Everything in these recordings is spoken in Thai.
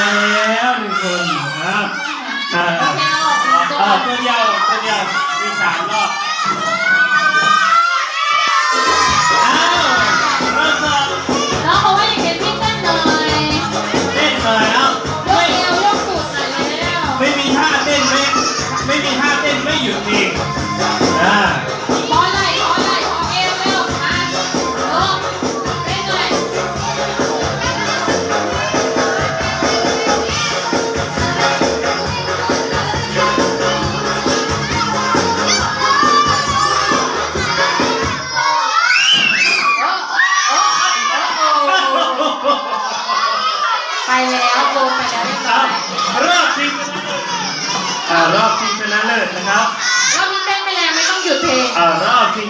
แล้วหนึ่งคนครับอ่าตัวยาวตัวยาวมีสามรอบ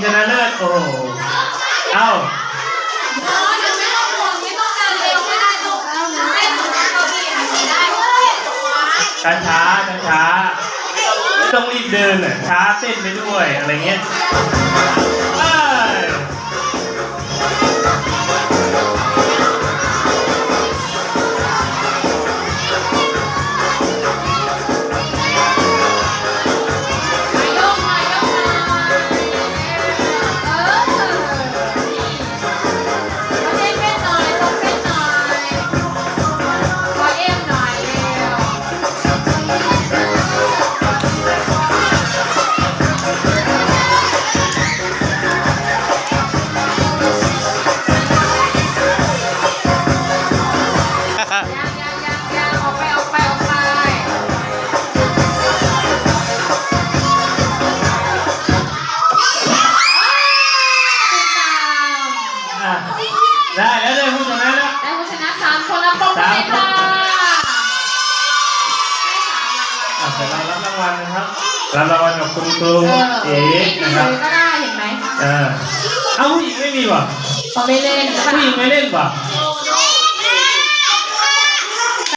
ชนะเลิศโอะได้เว้ยช้าช้าช้าช้าต้องรีบเดินอะช้าเต้นไปด้วยอะไรเงี้ย อะได้แล้วได้ผู้ชนะแล้ว ได้ผู้ชนะสามคนรับปมเลยค่ะให้สามรางวัลอะแต่เรารับรางวัลนะครับรับรางวัลกับคุณครูเออเอ๋ไม่นะมีคเลรับยก็ได้เห็นไหมอ่าเอาผู้หญิงไม่มีว่ะ เขาไม่เล่นผู้หญิงไม่เล่นว่ะเ